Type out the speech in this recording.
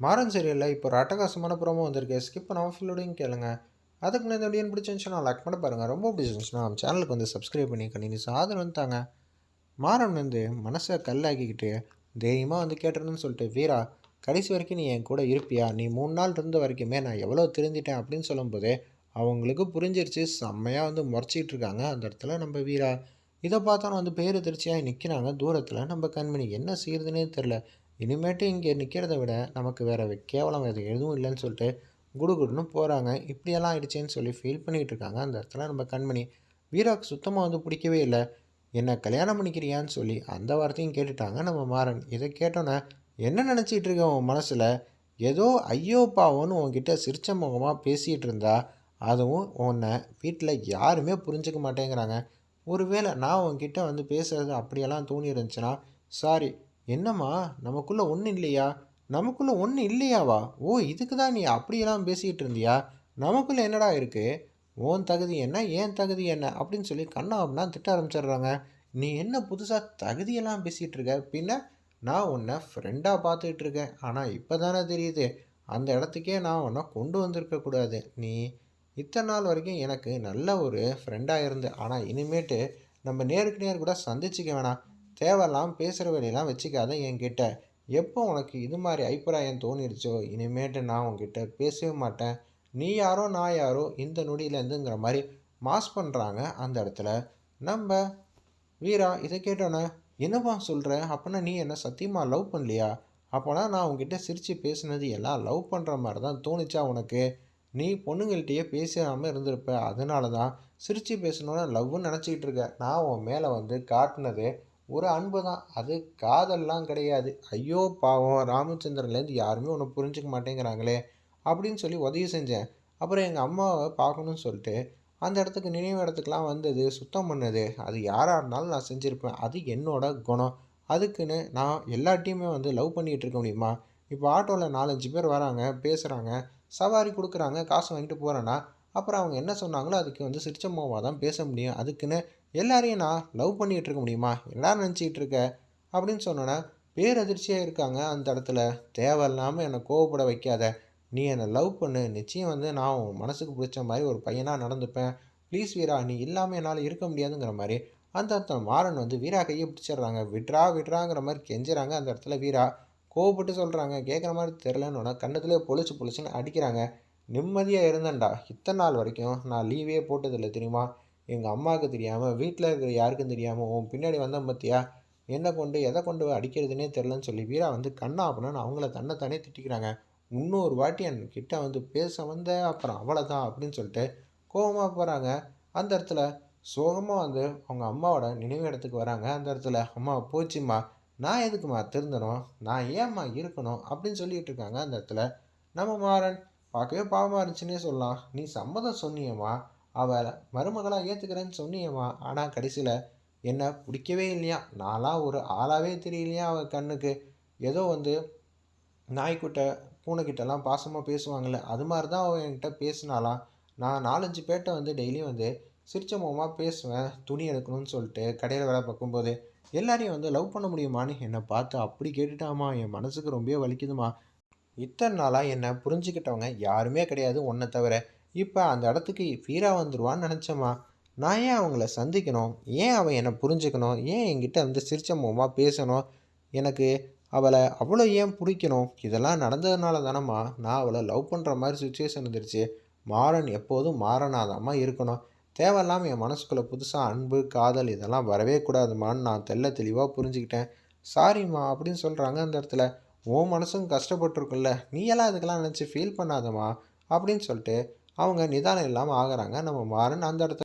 மாறன் சரியில்லை இப்போ ஒரு அட்டகாசமான ப்ரோமோ வந்திருக்கு. ஸ்கிப் பண்ணாமல் ஃபுல்லோடையும் கேளுங்க. அதுக்கு நான் இந்த வீடியோ பிடிச்சிருந்துச்சுன்னா லைக் பண்ண பாருங்கள் ரொம்ப பிடிச்சிருந்துச்சுன்னா நம்ம சேனலுக்கு வந்து சப்ஸ்கிரைப் பண்ணி கண்டினியூஸ் ஆதரவு வந்துட்டாங்க மாறன் வந்து மனசை கல்லாக்கிக்கிட்டு தைரியமாக வந்து கேட்டுருன்னு சொல்லிட்டு வீரா கடைசி வரைக்கும் நீ என் கூட இருப்பியா? நீ மூணு நாள் இருந்த வரைக்குமே நான் எவ்வளோ திருந்திட்டேன்? அப்படின்னு சொல்லும்போது அவங்களுக்கு புரிஞ்சிருச்சு. செம்மையாக வந்து முறைச்சிக்கிட்டு இருக்காங்க. அந்த இடத்துல நம்ம வீரா. இதை பார்த்தாலும் வந்து பேர் திருச்சியாக நிற்கிறாங்க தூரத்தில் நம்ம கண்மணி என்ன செய்யறதுனே தெரில இனிமேட்டு இங்கே நிற்கிறத விட நமக்கு வேறு கேவலம் எது எதுவும் இல்லைன்னு சொல்லிட்டு குடுகுடுன்னு போகிறாங்க இப்படியெல்லாம் ஆயிடுச்சேன்னு சொல்லி ஃபீல் பண்ணிகிட்டு இருக்காங்க. அந்த இடத்துல நம்ம கண்மணி வீராக்கு சுத்தமாக வந்து பிடிக்கவே இல்லை. என்ன கல்யாணம் பண்ணிக்கிறியான்னு சொல்லி அந்த வார்த்தையும் கேட்டுட்டாங்க நம்ம மாறன். இதை கேட்டோன்னே என்ன நினச்சிட்டு இருக்க உன் மனசில்? ஏதோ ஐயோ பாவோன்னு உன்கிட்ட சிரிச்ச முகமாக பேசிகிட்டு இருந்தா அதுவும் உன்னை வீட்டில் யாருமே புரிஞ்சுக்க மாட்டேங்கிறாங்க. ஒருவேளை நான் உன்கிட்ட வந்து பேசுகிறது அப்படியெல்லாம் தோணி இருந்துச்சுன்னா சாரி என்னம்மா நமக்குள்ளே ஒன்றும் இல்லையா? நமக்குள்ளே ஒன்றும் இல்லையாவா? ஓ இதுக்கு தான் நீ அப்படியெல்லாம் பேசிக்கிட்டு இருந்தியா? நமக்குள்ளே என்னடா இருக்குது ஓன் தகுதி என்ன ஏன் தகுதி என்ன? அப்படின்னு சொல்லி கண்ணா அப்படின்னா திட்ட ஆரம்பிச்சிடுறாங்க. நீ என்ன புதுசாக தகுதியெல்லாம் பேசிகிட்டு இருக்க? பின்ன நான் உன்னை ஃப்ரெண்டாக பார்த்துக்கிட்டு இருக்கேன். ஆனால் இப்போ தானே தெரியுது. அந்த இடத்துக்கே நான் உன்னை கொண்டு வந்திருக்கக்கூடாது நீ இத்தனை நாள் வரைக்கும் எனக்கு நல்ல ஒரு ஃப்ரெண்டாக இருந்து ஆனால் இனிமேட்டு நம்ம நேருக்கு நேர் கூட சந்திச்சிக்க வேணாம். தேவையில்லாம் பேசுகிற வேலையெல்லாம் வச்சுக்காத என்கிட்ட. எப்போ உனக்கு இது மாதிரி அபிப்பிராயம் தோணிடுச்சோ இனிமேட்டு நான் உங்ககிட்ட பேசவே மாட்டேன். நீ யாரோ நான் யாரோ இந்த நொடியிலேருந்துங்கிற மாதிரி மாஸ் பண்ணுறாங்க அந்த இடத்துல. நம்ம வீரா இதை கேட்டோன்னே என்னப்பா சொல்கிற அப்போனா நீ என்ன சத்தியமாக லவ் பண்ணலையா? அப்போனா நான் உங்ககிட்ட சிரித்து பேசுனது எல்லாம் லவ் பண்ணுற மாதிரி தான் தோணுச்சா உனக்கு? நீ பொண்ணுங்கள்கிட்டயே பேசாமல் இருந்திருப்ப அதனால தான் சிரித்து பேசணுன்னு லவ்னு நினச்சிக்கிட்டு இருக்க. நான் உன் மேலே வந்து காட்டினது ஒரு அன்பு தான். அது காதல்லாம் கிடையாது. ஐயோ பாவம். ராமச்சந்திரன்லேருந்து யாருமே ஒன்று புரிஞ்சுக்க மாட்டேங்கிறாங்களே அப்படின்னு சொல்லி உதவி செஞ்சேன். அப்புறம் எங்கள் அம்மாவை பார்க்கணுன்னு சொல்லிட்டு அந்த இடத்துக்கு நினைவு இடத்துக்குலாம் வந்தது சுத்தம் பண்ணது. அது யாராக இருந்தாலும் நான் செஞ்சுருப்பேன். அது என்னோட குணம். அதுக்குன்னு நான் எல்லாட்டையுமே வந்து லவ் பண்ணிகிட்டு இருக்க முடியுமா? இப்போ ஆட்டோவில் நாலஞ்சு பேர் வராங்க பேசுகிறாங்க சவாரி கொடுக்குறாங்க காசு வாங்கிட்டு போகிறேன்னா அப்புறம் அவங்க என்ன சொன்னாங்களோ அதுக்கு வந்து சிரிச்ச மோவாக தான் பேச முடியும். அதுக்குன்னு எல்லாரையும் நான் லவ் பண்ணிகிட்டு இருக்க முடியுமா? என்ன நினச்சிக்கிட்டு இருக்க? அப்படின்னு சொன்னோன்னே பேரதிர்ச்சியாக இருக்காங்க அந்த இடத்துல. தேவையில்லாமல் என்னை கோவப்பட வைக்காத. நீ என்னை லவ் பண்ணு. நிச்சயம் வந்து நான் உன் மனசுக்கு பிடிச்ச மாதிரி ஒரு பையனாக நடந்துப்பேன். ப்ளீஸ் வீரா நீ இல்லாமல் என்னால் இருக்க முடியாதுங்கிற மாதிரி. அந்த இடத்துல மாறன் வந்து வீரா கையை பிடிச்சிடுறாங்க. விட்ரா விட்ராங்கிற மாதிரி கெஞ்சுறாங்க அந்த இடத்துல வீரா. கோவப்பட்டு சொல்கிறாங்க கேட்குற மாதிரி தெரிலன்னு கண்ணத்துலேயே பொழிச்சு பொழிச்சுன்னு அடிக்கிறாங்க. நிம்மதியாக இருந்தேன்டா. இத்தனை நாள் வரைக்கும் நான் லீவே போட்டதில்லை தெரியுமா? எங்கள் அம்மாவுக்கு தெரியாமல் வீட்டில் இருக்கிற யாருக்கும் தெரியாமல் உன் பின்னாடி வந்தேன் பார்த்தியா என்ன கொண்டு எதை கொண்டு அடிக்கிறதுனே தெரிலன்னு சொல்லி வீரா வந்து கண்ணா அப்படின்னு அவங்கள தன்னைத்தானே திட்டிக்கிறாங்க. இன்னொரு வாட்டி என்கிட்ட வந்து பேச வந்த அப்புறம் அவ்வளோதான் அப்படின்னு சொல்லிட்டு கோபமாக போகிறாங்க அந்த இடத்துல சோகமாக வந்து அவங்க அம்மாவோட நினைவு இடத்துக்கு வராங்க. அந்த இடத்துல அம்மா போச்சும்மா. நான் எதுக்குமா திருந்தணும்? நான் ஏம்மா இருக்கணும்? அப்படின்னு சொல்லிகிட்டு இருக்காங்க அந்த இடத்துல. நம்ம மாறன் பார்க்கவே பாவமாக இருந்துச்சுன்னே சொல்லலாம். நீ சம்மதம் சொன்னியம்மா. அவள் மருமகளாக ஏற்றுக்கிறேன்னு சொன்னியம்மா. ஆனால் கடைசியில் என்னை பிடிக்கவே இல்லையா? நான்லாம் ஒரு ஆளாகவே தெரியலையா அவள் கண்ணுக்கு? ஏதோ வந்து நாய்க்குட்டை பூனைக்கிட்டலாம் பாசமாக பேசுவாங்கள்ல அது மாதிரி தான் அவள் என்கிட்ட பேசினாலாம் நான் நாலஞ்சு பேர்கிட்ட வந்து டெய்லியும் வந்து சிரிச்ச முகமாக பேசுவேன் துணி எடுக்கணும்னு சொல்லிட்டு கடையில் வேலை பார்க்கும்போது எல்லாரையும் வந்து லவ் பண்ண முடியுமான்னு என்னை பார்த்து அப்படி கேட்டுட்டாமா என் மனசுக்கு ரொம்பவே வலிக்குதுமா இத்தனை நாளாக என்னை புரிஞ்சுக்கிட்டவங்க யாருமே கிடையாது ஒன்றை தவிர இப்போ அந்த இடத்துக்கு ஃபீராக வந்துடுவான்னு நினச்சம்மா. நான் ஏன் அவங்கள சந்திக்கணும்? ஏன் அவன் என்னை புரிஞ்சுக்கணும்? ஏன் என்கிட்ட வந்து சிரிச்ச முகமாக பேசணும்? எனக்கு அவளை அவ்வளோ ஏன் பிடிக்கணும்? இதெல்லாம் நடந்ததுனால தானம்மா நான் அவளை லவ் பண்ணுற மாதிரி சுச்சுவேஷன் இருந்துருச்சு மாறன் எப்போதும் மாறனாதாம்மா இருக்கணும். தேவையில்லாமல் என் மனசுக்குள்ளே புதுசாக அன்பு காதல் இதெல்லாம் வரவே கூடாதுமான்னு நான் தெல்ல தெளிவாக புரிஞ்சுக்கிட்டேன். சாரிம்மா அப்படின்னு சொல்கிறாங்க அந்த இடத்துல. உன் மனசும் கஷ்டப்பட்டுருக்குல்ல நீ எல்லாம் இதுக்கெல்லாம் நினச்சி ஃபீல் பண்ணாதம்மா அப்படின்னு சொல்லிட்டு அவங்க நிதானம் இல்லாமல் ஆகிறாங்க. நம்ம மாறன் அந்த இடத்துல